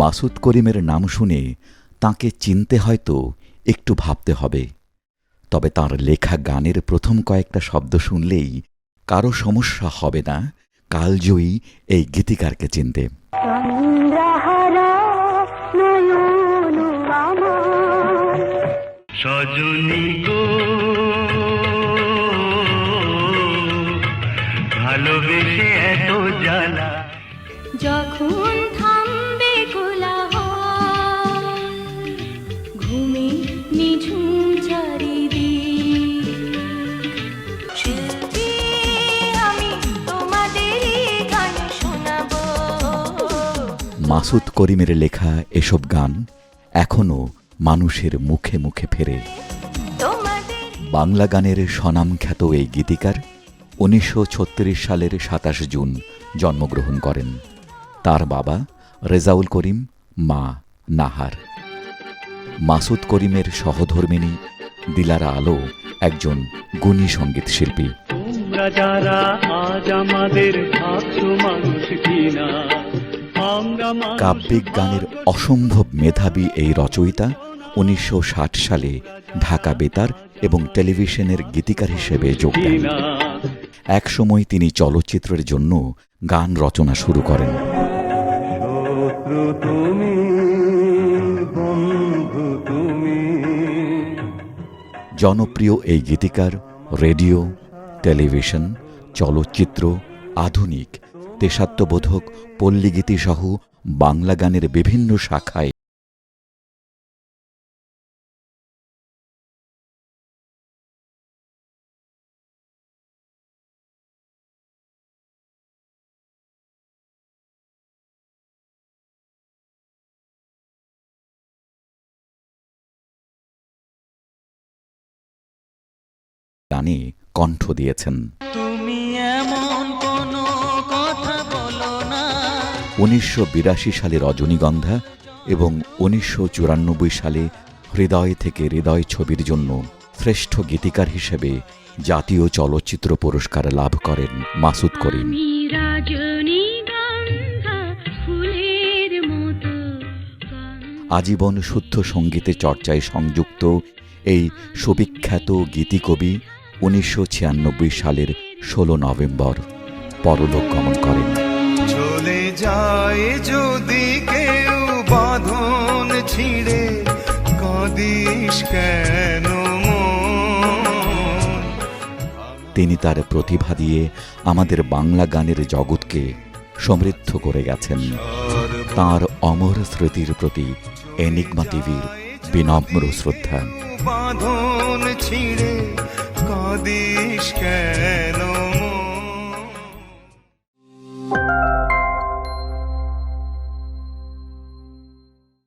মাসুদ করিমের নাম শুনে তাকে চিনতে হয়তো একটু ভাবতে হবে। তবে তার লেখা গানের প্রথম কয়েকটা শব্দ শুনলেই কারও সমস্যা হবে না কালজয়ী এই গীতিকারকে চিনতে। সজনী গো ভালোবেসে এত জ্বালা। যখন মাসুদ করিমের লেখা এসব গান এখনও মানুষের মুখে মুখে ফেরে। বাংলা গানের স্বনামখ্যাত এই গীতিকার উনিশশো ছত্রিশ সালের সাতাশ জুন জন্মগ্রহণ করেন। তার বাবা রেজাউল করিম, মা নাহার। মাসুদ করিমের সহধর্মিণী দিলারা আলো একজন গুণী সংগীত শিল্পী। যারা আজ আমাদের ভাবছ মানুষ কিনা কাব্যিক গানের অসম্ভব মেধাবী এই রচয়িতা উনিশশো ষাট সালে ঢাকা বেতার এবং টেলিভিশনের গীতিকার হিসেবে যোগ দেন। একসময় তিনি চলচ্চিত্রের জন্য গান রচনা শুরু করেন। জনপ্রিয় এই গীতিকার রেডিও টেলিভিশন চলচ্চিত্র আধুনিক দেশাত্মবোধক পল্লীগীতি সহ বাংলা গানের বিভিন্ন শাখায়। গানে কণ্ঠ দিয়েছেন। উনিশশো বিরাশি সালে রজনীগন্ধা এবং উনিশশো চুরানব্বই সালে হৃদয় থেকে হৃদয় ছবির জন্য শ্রেষ্ঠ গীতিকার হিসেবে জাতীয় চলচ্চিত্র পুরস্কার লাভ করেন মাসুদ করিম। আজীবন শুদ্ধ সঙ্গীতে চর্চায় সংযুক্ত এই সুবিখ্যাত গীতিকবি উনিশশো ছিয়ানব্বই সালের ষোলো নভেম্বর পরলোক গমন করেন। চলে যায় যদি কেউ বাঁধন ছিঁড়ে কাঁদিস কেন তিনি তার প্রতিভা দিয়ে আমাদের বাংলা গানের জগৎকে সমৃদ্ধ করে গেছেন। তার অমর স্মৃতির প্রতি এনিগমা টিভির বিনম্র শ্রদ্ধা। বাঁধন ছিঁড়ে কাঁদিস কেন